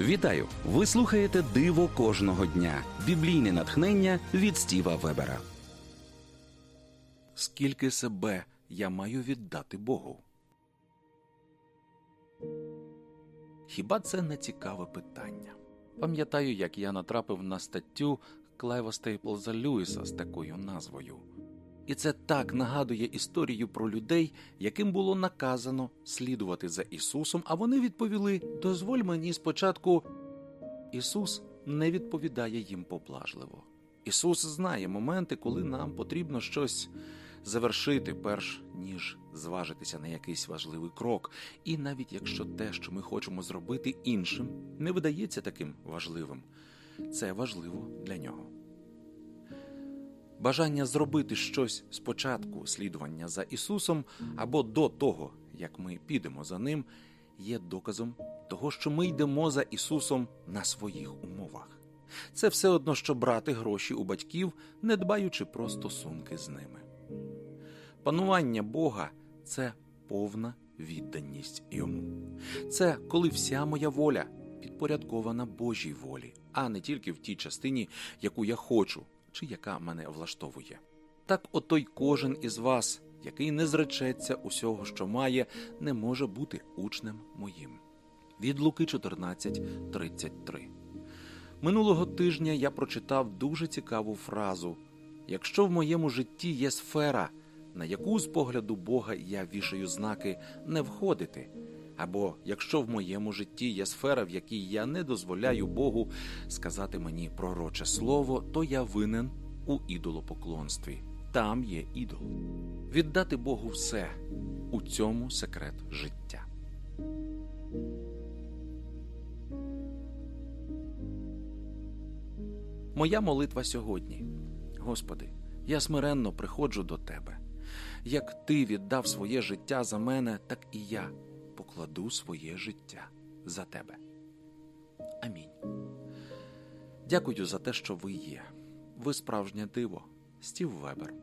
Вітаю! Ви слухаєте Диво кожного дня. Біблійне натхнення від Стіва Вебера. Скільки себе я маю віддати Богу? Хіба це не цікаве питання? Пам'ятаю, як я натрапив на статтю Клайва Стейплза Льюіса з такою назвою. І це так нагадує історію про людей, яким було наказано слідувати за Ісусом, а вони відповіли: дозволь мені спочатку. Ісус не відповідає їм поблажливо. Ісус знає моменти, коли нам потрібно щось завершити, перш ніж зважитися на якийсь важливий крок. І навіть якщо те, що ми хочемо зробити іншим, не видається таким важливим, це важливо для нього. Бажання зробити щось спочатку слідування за Ісусом або до того, як ми підемо за Ним, є доказом того, що ми йдемо за Ісусом на своїх умовах. Це все одно, що брати гроші у батьків, не дбаючи про стосунки з ними. Панування Бога це повна відданість йому. Це коли вся моя воля підпорядкована Божій волі, а не тільки в тій частині, яку я хочу чи яка мене влаштовує. Так отой кожен із вас, який не зречеться усього, що має, не може бути учнем моїм. Від Луки 14.33 Минулого тижня я прочитав дуже цікаву фразу: якщо в моєму житті є сфера, на яку з погляду Бога я вішаю знаки не входити, або якщо в моєму житті є сфера, в якій я не дозволяю Богу сказати мені пророче слово, то я винен у ідолопоклонстві. Там є ідол. Віддати Богу все у цьому секрет життя. Моя молитва сьогодні. Господи, я смиренно приходжу до Тебе. Як Ти віддав своє життя за мене, так і я покладу своє життя за Тебе. Амінь. Дякую за те, що ви є. Ви справжнє диво. Стів Вебер.